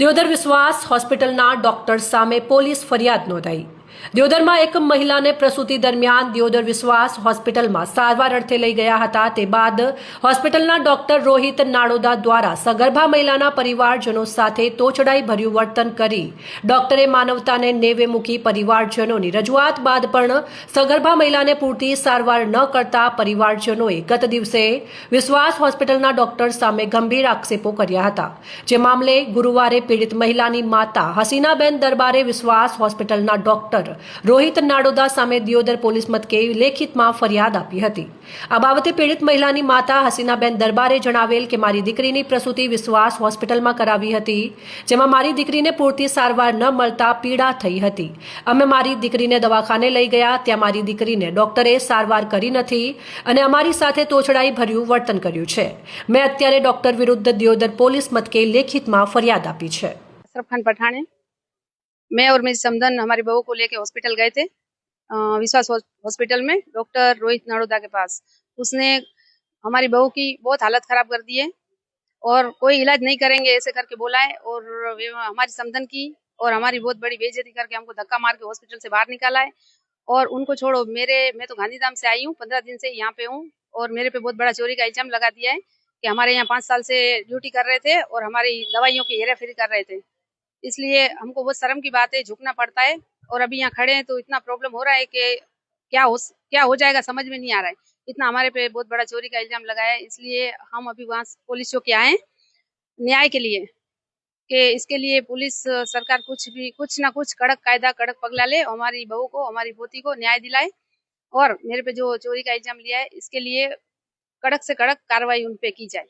દિયોદર વિશ્વાસ હોસ્પિટલના ડોક્ટર સામે પોલીસ ફરિયાદ નોંધાઈ. દિયોદરમાં એક મહિલાને પ્રસૂતિ દરમિયાન દિયોદર વિશ્વાસ હોસ્પિટલમાં સારવાર અર્થે લઈ ગયા હતા. તે બાદ હોસ્પિટલના ડોક્ટર રોહિત નાડોદા દ્વારા સગર્ભા મહિલાના પરિવારજનો સાથે તોછડાઈ ભર્યું વર્તન કરી ડોક્ટરે માનવતાને નેવે મૂકી પરિવારજનોની રજૂઆત બાદ પણ સગર્ભા મહિલાને પૂરતી સારવાર ન કરતા પરિવારજનોએ ગત દિવસે વિશ્વાસ હોસ્પિટલના ડોક્ટર સામે ગંભીર આક્ષેપો કર્યા હતા. જે મામલે ગુરુવારે પીડિત મહિલાની માતા હસીનાબેન દરબારે વિશ્વાસ હોસ્પિટલના ડોક્ટર કલેક્ટર રોહિત નાડોદા સામે દિયોદર પોલીસ મથકે લેખિતમાં ફરિયાદ આપી હતી. આ બાબતે પીડિત મહિલાની માતા હસીનાબેન દરબારે જણાવેલ કે, મારી દીકરીની પ્રસૂતિ વિશ્વાસ હોસ્પિટલમાં કરાવી હતી, જેમાં મારી દીકરીને પૂરતી સારવાર ન મળતા પીડા થઈ હતી. અમે મારી દીકરીને દવાખાને લઈ ગયા, ત્યાં મારી દીકરીને ડોક્ટરે સારવાર કરી નથી અને અમારી સાથે તોછડાઈ ભર્યું વર્તન કર્યું છે. મેં અત્યારે ડોક્ટર વિરુદ્ધ દિયોદર પોલીસ મથકે લેખિતમાં ફરિયાદ આપી છે. અશરફ ખાન मैं और मेरी समधन हमारी बहू को लेके हॉस्पिटल गए थे विश्वास हॉस्पिटल में डॉक्टर रोहित नरोदा के पास। उसने हमारी बहू की बहुत हालत खराब कर दी है और कोई इलाज नहीं करेंगे, ऐसे करके बोला है और हमारी समधन की और हमारी बहुत बड़ी बेइज्जती करके हमको धक्का मार के हॉस्पिटल से बाहर निकाला है और उनको छोड़ो, मेरे, मैं तो गांधीधाम से आई हूँ, पंद्रह दिन से यहाँ पे हूँ और मेरे पे बहुत बड़ा चोरी का इल्ज़ाम लगा दिया है कि हमारे यहाँ पाँच साल से ड्यूटी कर रहे थे और हमारी दवाइयों की हेरा फेरी कर रहे थे। इसलिए हमको बहुत शर्म की बात है, झुकना पड़ता है और अभी यहाँ खड़े हैं तो इतना प्रॉब्लम हो रहा है कि क्या हो क्या हो जाएगा समझ में नहीं आ रहा है। इतना हमारे पे बहुत बड़ा चोरी का इल्ज़ाम लगाया है, इसलिए हम अभी वहाँ पुलिस चौकी आए न्याय के लिए कि इसके लिए पुलिस, सरकार कुछ भी, कुछ ना कुछ कड़क कायदा, कड़क पगला ले, हमारी बहू को, हमारी पोती को न्याय दिलाए और मेरे पे जो चोरी का इल्ज़ाम लिया है, इसके लिए कड़क से कड़क कार्रवाई उन पे की जाए।